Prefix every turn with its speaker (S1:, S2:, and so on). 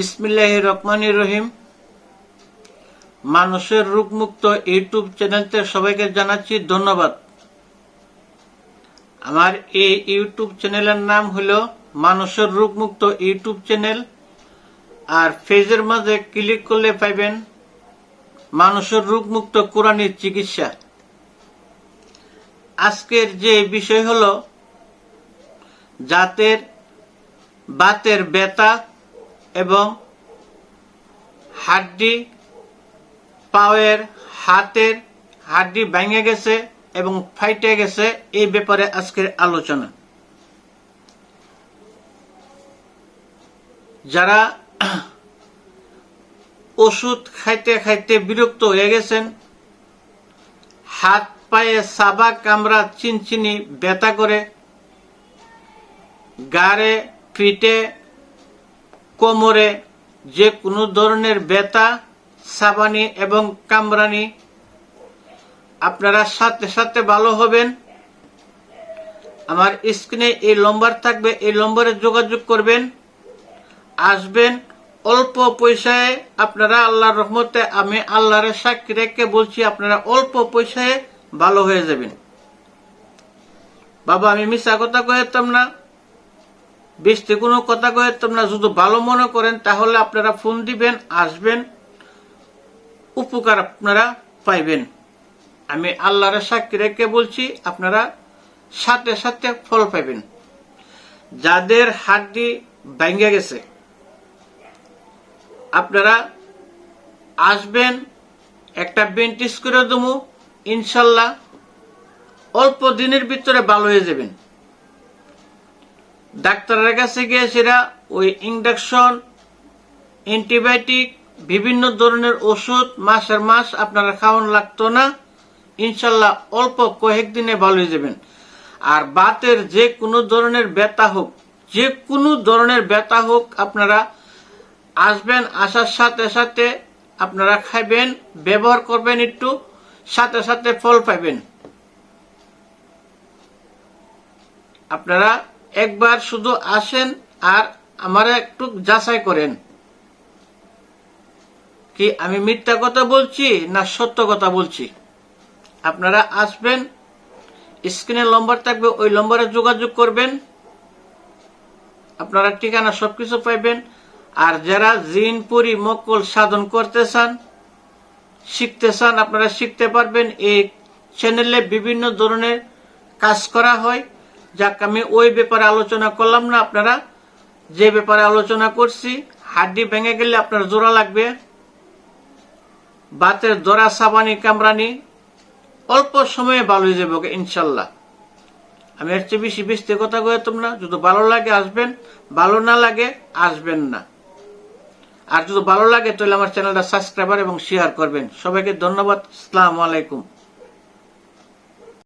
S1: বিসমিল্লাহ রহমান রহিম। মানুষের রোগমুক্ত ইউটিউব চ্যানেলতে সবাইকে জানাচ্ছি ধন্যবাদ। আমার এই ইউটিউব চ্যানেলের নাম হলো মানুষের রোগমুক্ত ইউটিউব চ্যানেল। আর ফেজের মাঝে ক্লিক করলে পাইবেন মানুষের রোগমুক্ত কোরআনের চিকিৎসা। আজকের যে বিষয় হলো, জাতের বাতের ব্যথা এবং হাড্ডি পাওয়ের হাতের হাড্ডি ভেঙে গেছে এবং ফাইটে গেছে। এই ব্যাপারে আজকের আলোচনা। যারা ওষুধ খাইতে খাইতে বিরক্ত হয়ে গেছেন, হাত পায়ে সাবা কামড়া চিনচিনি ব্যথা করে, গাড়ে পিঠে কোমরে যে কোনো ধরনের ব্যথা, সাবানি এবং কামরানি, আপনারা সাথে সাথে ভালো হবেন। আমার স্ক্রিনে এই নম্বর থাকবে, এই নম্বরে যোগাযোগ করবেন। আসবেন, অল্প পয়সায় আপনারা আল্লাহর রহমতে, আমি আল্লাহর সাক্ষী রেখে বলছি, আপনারা অল্প পয়সায় ভালো হয়ে যাবেন। বাবা, আমি মিশা কথা কয়েতাম না। বেশি কোনো কথা কয়েতাম না যদি ভালো মনে করেন, তাহলে আপনারা ফোন দিবেন, আসবেন। উপকার আপনারা পাইবেন। আমি আল্লাহর সাক্ষী রেখে বলছি, আপনারা সাথে সাথে ফল পাইবেন। যাদের হাড্ডি ভেঙে গেছে, আপনারা আসবেন, একটা বেন্টিস করে দেবো, ইনশাল্লাহ অল্প দিনের ভিতরে ভালো হয়ে যাবেন। ডাক্তারের কাছে গিয়ে সেটা ওই ইঞ্জেকশন অ্যান্টিবায়োটিক, বিভিন্ন ধরনের ওষুধ মাসের মাস আপনারা খাওয়ান লাগতো না। ইনশাল্লাহ অল্প কয়েক দিনে ভালো হয়ে যাবেন। আর বাতের যে কোনো ধরনের ব্যথা হোক, যে কোনো ধরনের ব্যথা হোক আপনারা আসবেন, আসার সাথে সাথে আপনারা খাইবেন, ব্যবহার করবেন একটু, সাথে সাথে ফল পাইবেন আপনারা একবার শুধু আসেন আর আমারা একটু যাচাই করেন। কি আমি মিথ্যা কথা বলছি না সত্য কথা বলছি? আপনারা আসবেন, স্ক্রিনের নম্বর থাকবে, ওই নম্বরে যোগাযোগ করবেন। আপনারা ঠিকানা সবকিছু পাইবেন। আর যারা জিন, পুরি মকল সাধন করতে চান, শিখতে চান, আপনারা শিখতে পারবেন। এই চ্যানেলে বিভিন্ন ধরনের কাজ করা হয়। যাক, আমি ওই ব্যাপারে আলোচনা করলাম না আপনারা। যে ব্যাপারে আলোচনা করছি, হাড্ডি ভেঙে গেলে আপনার জোড়া লাগবে। বাতের দরা, সাবানি, কামরানি, অল্প সময়ে ভালো হয়ে যাবে ইনশাল্লাহ। আমি এর চেয়ে বেশি বেশি কথা কয়ে তোমরা? যদি ভালো লাগে আসবেন, ভালো না লাগে আসবেন না। আর যদি ভালো লাগে তাহলে আমার চ্যানেলটা সাবস্ক্রাইবার এবং শেয়ার করবেন। সবাইকে ধন্যবাদ, আসসালামু আলাইকুম।